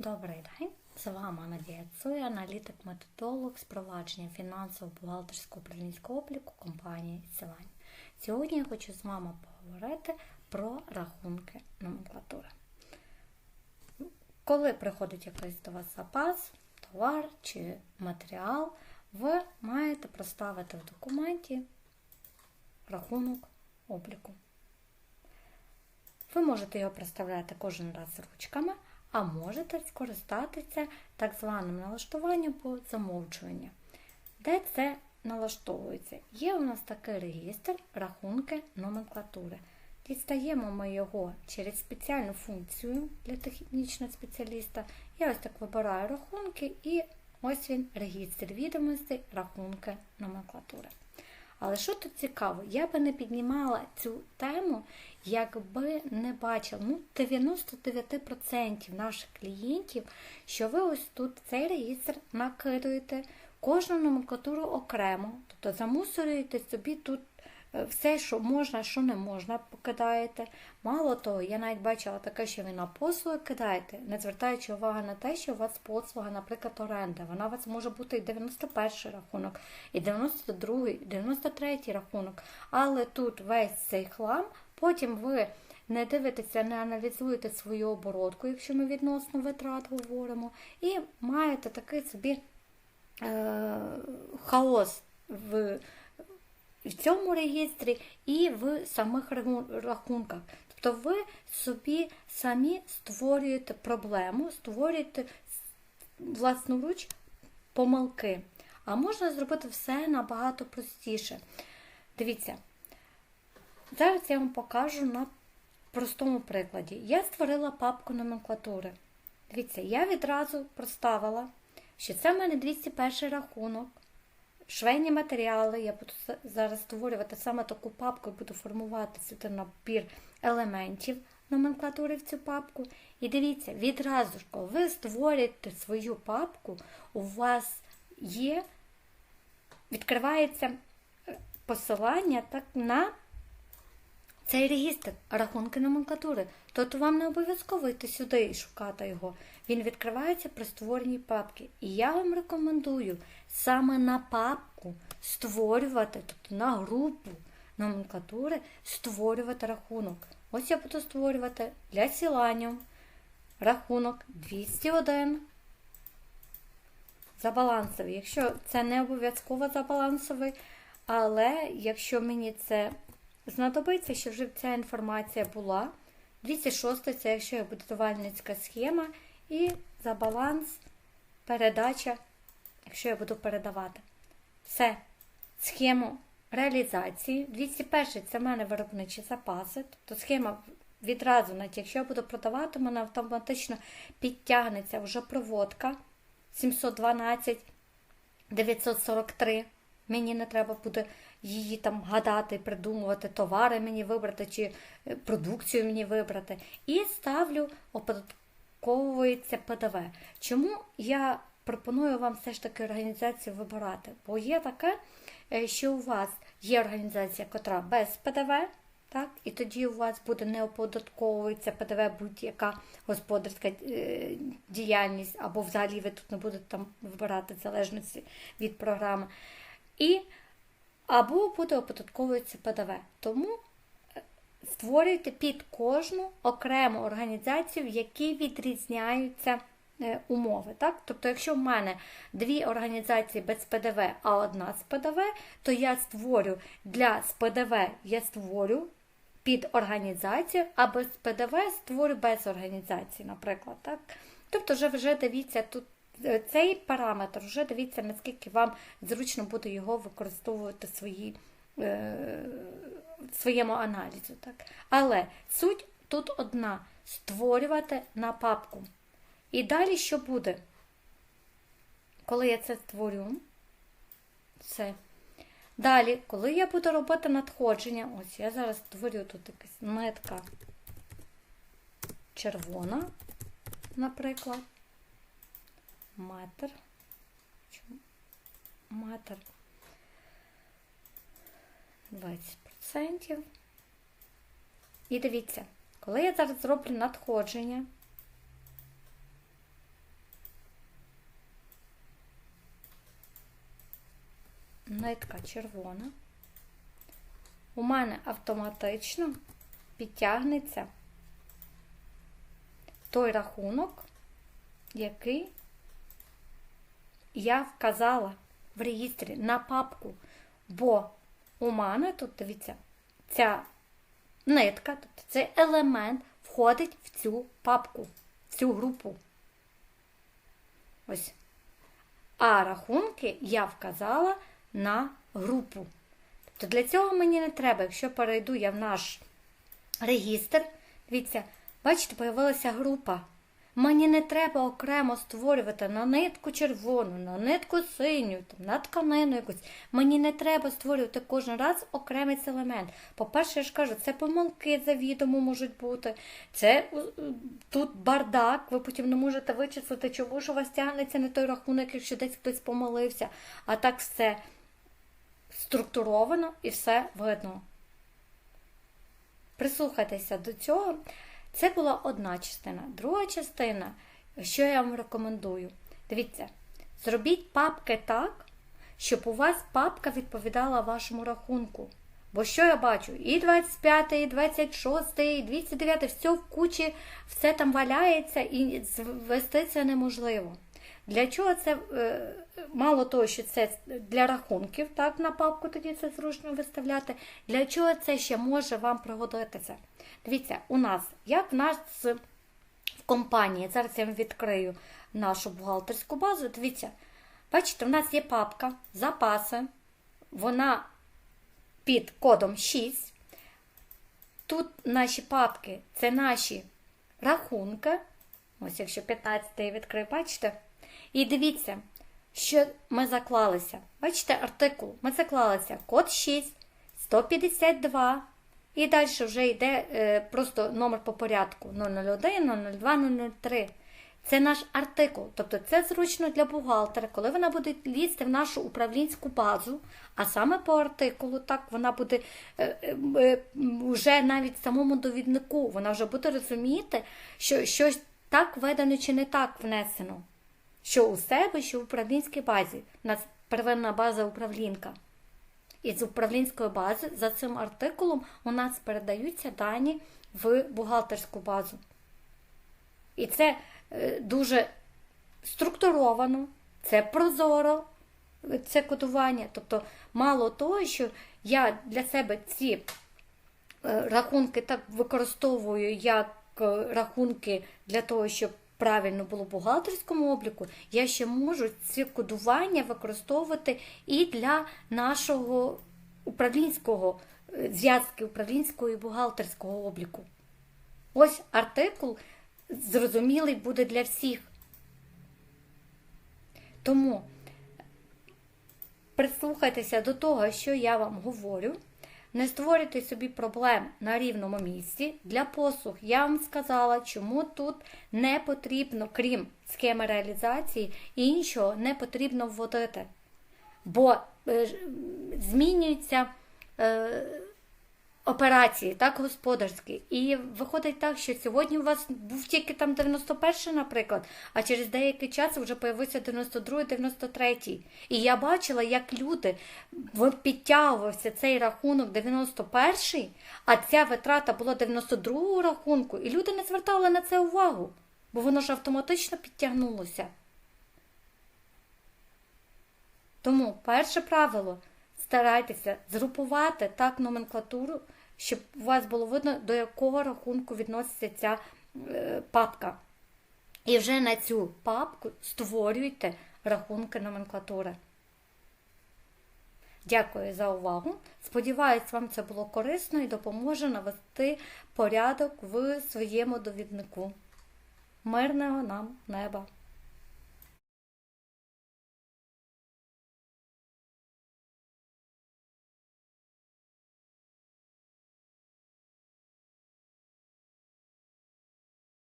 Добрий день, з вами Надія Цуя, аналітик-методолог з провадження фінансово-бухгалтерського управлінського обліку компанії Сілань. Сьогодні я хочу з вами поговорити про рахунки номенклатури. Коли приходить якийсь до вас запас, товар чи матеріал, ви маєте проставити в документі рахунок обліку. Ви можете його представляти кожен раз ручками, а можете скористатися так званим налаштуванням по замовчуванню. Де це налаштовується? Є у нас такий регістр рахунки номенклатури. Дістаємо ми його через спеціальну функцію для технічного спеціаліста. Я ось так вибираю рахунки і ось він регістр відомостей рахунки номенклатури. Але що тут цікаво, я би не піднімала цю тему, якби не бачила. Ну, 99% наших клієнтів, що ви ось тут цей реєстр накидуєте, кожну номенклатуру окремо, тобто замусорюєте собі тут все, що можна, що не можна, покидаєте. Мало того, я навіть бачила таке, що ви на послуги кидаєте, не звертаючи увагу на те, що у вас послуга, наприклад, оренда. Вона у вас може бути і 91 рахунок, і 92, і 93 рахунок. Але тут весь цей хлам, потім ви. Не дивитеся, не аналізуєте свою оборотку, якщо ми відносно витрат говоримо, і маєте такий собі е, хаос в в цьому реєстрі і в самих рахунках. Тобто ви собі самі створюєте проблему, створюєте власноруч помилки. А можна зробити все набагато простіше. Дивіться, зараз я вам покажу на простому прикладі. Я створила папку номенклатури. Дивіться, я відразу проставила, що це в мене 201 рахунок швейні матеріали. Я буду зараз створювати саме таку папку, буду формувати сюди набір елементів номенклатури в цю папку. І дивіться, відразу ж, коли ви створюєте свою папку, у вас є, відкривається е, посилання так, на цей регістр рахунки номенклатури. Тобто вам не обов'язково йти сюди і шукати його. Він відкривається при створенні папки. І я вам рекомендую саме на папку створювати, тобто на групу номенклатури створювати рахунок. Ось я буду створювати для сіланню рахунок 201 за балансовий. Якщо це не обов'язково за балансовий, але якщо мені це знадобиться, щоб вже ця інформація була. 206 це якщо є будувальницька схема, і за баланс передача, якщо я буду передавати. Все. Схему реалізації. 201 це в мене виробничі запаси. Тобто схема відразу, якщо я буду продавати, мене автоматично підтягнеться вже проводка 712 943. Мені не треба буде її там гадати, придумувати, товари мені вибрати, чи е, продукцію мені вибрати. І ставлю оподатковується ПДВ. Чому я пропоную вам все ж таки організацію вибирати? Бо є таке, е, що у вас є організація, котра без ПДВ. Так, І тоді у вас буде не оподатковується ПДВ будь-яка господарська е, діяльність, або взагалі ви тут не будете там вибирати в залежності від програми. І або буде оподатковуватися ПДВ. Тому е, створюйте під кожну окрему організацію, в якій відрізняються е, умови. Так? Тобто, якщо в мене дві організації без ПДВ, а одна з ПДВ, то я створю для з ПДВ я створю під організацію, а без ПДВ створю без організації, наприклад. Так? Тобто, вже вже дивіться тут. Цей параметр вже дивіться, наскільки вам зручно буде його використовувати в свої, е, своєму аналізу. Так? Але суть тут одна: створювати на папку. І далі що буде? Коли я це створю, все. Далі, коли я буду робити надходження, ось я зараз створю тут якась нитка червона, наприклад матер. Матер 20%. І дивіться, коли я зараз зроблю надходження, нитка червона, у мене автоматично підтягнеться той рахунок, який я вказала в реєстрі на папку. Бо у мене тут, дивіться, ця нитка, тобто цей елемент входить в цю папку, в цю групу. Ось. А рахунки я вказала на групу. Тобто для цього мені не треба, якщо перейду я в наш регістр, дивіться, бачите, появилася група. Мені не треба окремо створювати на нитку червону, на нитку синю, там, на тканину якусь. Мені не треба створювати кожен раз окремий елемент. По-перше, я ж кажу, це помилки завідомо можуть бути. Це е, тут бардак, ви потім не можете вичислити, чому ж у вас тягнеться не той рахунок, якщо десь хтось помилився. А так все структуровано і все видно. Прислухайтеся до цього. Це була одна частина. Друга частина, що я вам рекомендую. Дивіться, зробіть папки так, щоб у вас папка відповідала вашому рахунку. Бо що я бачу? І 25, і 26, і 209, все в кучі, все там валяється, і звести це неможливо. Для чого це, е, мало того, що це для рахунків, так, на папку тоді це зручно виставляти. Для чого це ще може вам пригодитися? Дивіться, у нас, як в нас в компанії, зараз я вам відкрию нашу бухгалтерську базу. Дивіться, бачите, у нас є папка, запаси, вона під кодом 6. Тут наші папки це наші рахунки. Ось, якщо 15 відкрию, бачите? І дивіться, що ми заклалися. Бачите, артикул. Ми заклалися код 6, 152. І далі вже йде е, просто номер по порядку 001, 002, 003. Це наш артикул. Тобто це зручно для бухгалтера, коли вона буде лізти в нашу управлінську базу, а саме по артикулу, так, вона буде е, е, вже навіть самому довіднику, вона вже буде розуміти, що щось так введено чи не так внесено. Що у себе, що в управлінській базі. У нас первинна база управлінка. І з управлінської бази за цим артикулом у нас передаються дані в бухгалтерську базу. І це е, дуже структуровано, це прозоро, це кодування. Тобто, мало того, що я для себе ці е, рахунки так використовую як е, рахунки для того, щоб правильно було бухгалтерському обліку, я ще можу ці кодування використовувати і для нашого управлінського зв'язки управлінського і бухгалтерського обліку. Ось артикул зрозумілий буде для всіх. Тому прислухайтеся до того, що я вам говорю. Не створюйте собі проблем на рівному місці. Для послуг я вам сказала, чому тут не потрібно, крім схеми реалізації, іншого не потрібно вводити. Бо е, змінюються е, операції, так, господарські. І виходить так, що сьогодні у вас був тільки там 91 наприклад, а через деякий час вже появився 92-й, 93-й. І я бачила, як люди підтягувався цей рахунок 91-й, а ця витрата була 92 рахунку, і люди не звертали на це увагу, бо воно ж автоматично підтягнулося. Тому перше правило старайтеся згрупувати так номенклатуру, щоб у вас було видно, до якого рахунку відноситься ця е, папка. І вже на цю папку створюйте рахунки номенклатури. Дякую за увагу. Сподіваюсь, вам це було корисно і допоможе навести порядок в своєму довіднику. Мирного нам неба!